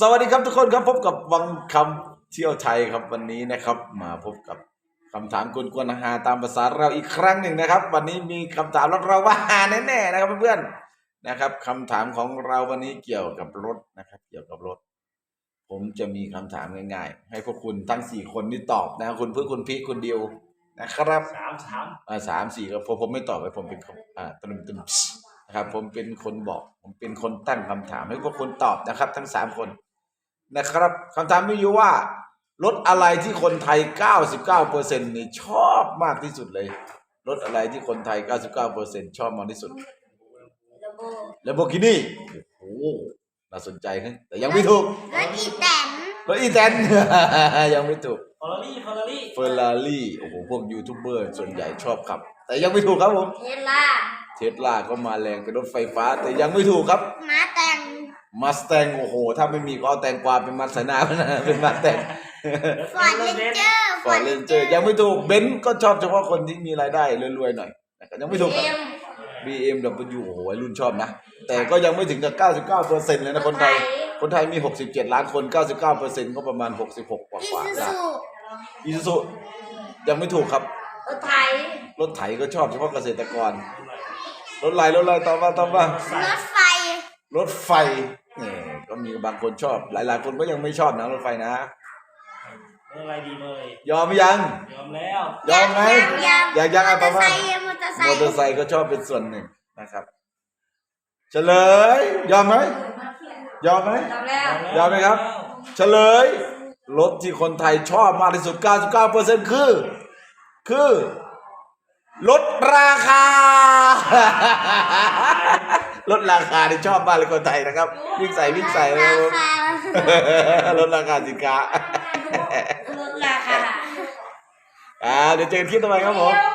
สวัสดีครับทุกคนครับพบกับวังคำเที่ยวไทยครับวันนี้นะครับ มาพบกับคำถามกวนๆฮาตามภาษาเราอีกครั้งหนึ่งนะครับ วันนี้มีคำถามแล้วเราว่าฮาแน่ๆนะครับเพื่อนๆนะครับคำถามของเราวันนี้เกี่ยวกับรถนะครับ เกี่ยวกับรถ ผมจะมีคำถามง่ายๆ ให้พวกคุณทั้งสี่คนนี่ตอบนะคุณเพื่อคุณพีคคุณเดียวนะครับสามสามอ่าสามสี่ก็ผมผมไม่ตอบไปผมเป็นคนอ่าตึมตึม นะครับผมเป็นคนบอก ผมเป็นคนตั้งคำถามให้พวกคนตอบนะครับ ทั้งสามคนนะครับคำถามมีอยู่ว่ารถอะไรที่คนไทย 99เปอร์เซ็นต์นี่ชอบมากที่สุดเลยรถอะไรที่คนไทย 99เปอร์เซ็นต์ชอบมากที่สุดระโบแลมโบกินี่โอ้โหน่าสนใจครับแต่ยังไม่ถูกรถอีแตนรถอีแตนยังไม่ถูกฟอร์รารี่ฟอร์รารี่เฟอร์รารี่โอ้โหพวกยูทูบเบอร์ส่วนใหญ่ชอบขับ แต่ยังไม่ถูกครับผมเทสลา เทสลาก็มาแรงเป็นรถไฟฟ้า แต่ยังไม่ถูกครับ มาแตงมาส t ตงโอ้โห ถ้าไม่มีก็เอาแตงกวาเป็นมาสนาเป็นมาสแตงฟอร์ดเรนเจอร์ฟอร์เรนเจอร์ยังไม่ถูกเบนซ์ก็ชอบเฉพาะคนที่มีรายได้รวยๆหน่อยนะครับยังไม่ถูกครับเอ็ม BMW โอ้โหวัยรุ่นชอบนะ แต่ก็ยังไม่ถึงกับ 99เปอร์เซ็นต์เลยนะคนไทย คนไทยมี 67 ล้านคน 99เปอร์เซ็นต์ก็ประมาณ 66 กว่าอีกว่าซูล้านซูอีซูซุยังไม่ถูกครับ รถไทยรถไถก็ชอบเฉพาะเกษตรกร รถไหลรถไหลต่อมาต่อมารถไฟ รถไฟเนี่ยก็มีบางคนชอบ หลาย ๆ คนก็ยังไม่ชอบนะรถไฟนะ เมื่อไรดีเมื่อไรยอมยัง ยอมแล้ว ยอมไหมยังอยากยังมอะอเตต่ออร์ไซมาค์มอเตอร์ไซมอค์เตอร์ไซค์ก็ชอบเป็นส่วนหนึ่งนะครับ เฉลย ยอมไหมยอมไหม จำแล้วยอมไหมครับ เฉลย รถที่คนไทยชอบมากที่สุด 99%คือ คือ ลดราคา ลดราคาที่ชอบมากเลยคนไทยนะครับ วิ่งใส่วิ่งใส่เลยราคาลดราคาสินค้าลดราคาอ่าเดี๋ยวเจอกันคลิปต่อไปครับผมเร็ว